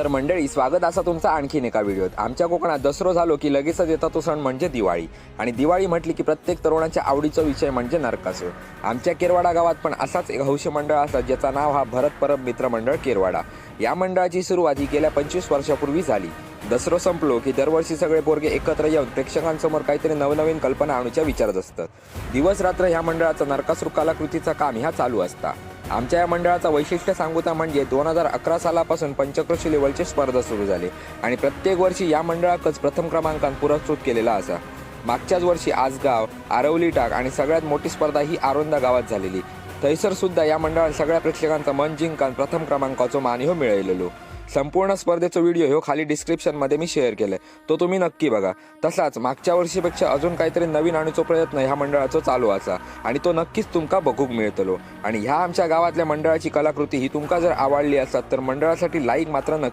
तर मंडळी स्वागत असा तुमचा आणखीन एका व्हिडिओत. आमच्या कोकणात दसरो झालो की लगेचच येतो तो सण म्हणजे दिवाळी. आणि दिवाळी म्हटली की प्रत्येक तरुणाच्या आवडीचा विषय म्हणजे नरकासूर. आमच्या केरवाडा गावात पण असाच एक हौशी मंडळ असतात ज्याचं नाव हा भरत परब मित्र मंडळ केरवाडा. या मंडळाची सुरुवात ही गेल्या पंचवीस वर्षापूर्वी झाली. दसरो संपलो की दरवर्षी सगळे पोरगे एकत्र येऊन प्रेक्षकांसमोर काहीतरी नवनवीन कल्पना आणूच्या विचारत असतात. दिवस रात्र ह्या मंडळाचं नरकासूर कलाकृतीचं काम ह्या चालू असता. आमच्या या मंडळाचा वैशिष्ट्य सांगूता म्हणजे दोन हजार अकरा सालापासून पंचक्रोशी लेवलची स्पर्धा सुरू झाली आणि प्रत्येक वर्षी या मंडळाकच प्रथम क्रमांकात पुरस्कृत केलेला असा. मागच्याच वर्षी आसगाव आरवली टाक आणि सगळ्यात मोठी स्पर्धा ही आरोंदा गावात झालेली. थैसर सुद्धा या मंडळात सगळ्या प्रेक्षकांचा मन जिंकून प्रथम क्रमांकाचो मान ह्यो संपूर्ण स्पर्धेचा व्हिडिओ हो खाली डिस्क्रिप्शनमध्ये मी शेअर केलाय. तो तुम्ही नक्की बघा. तसाच मागच्या वर्षीपेक्षा अजून काहीतरी नवीन आणूचो प्रयत्न ह्या मंडळाचा चालू असा. आणि तो नक्कीच तुमका बघूक मिळतलो. आणि ह्या आमच्या गावातल्या मंडळाची कलाकृती ही तुमका जर आवडली असतात तर मंडळासाठी लाईक मात्र नक्की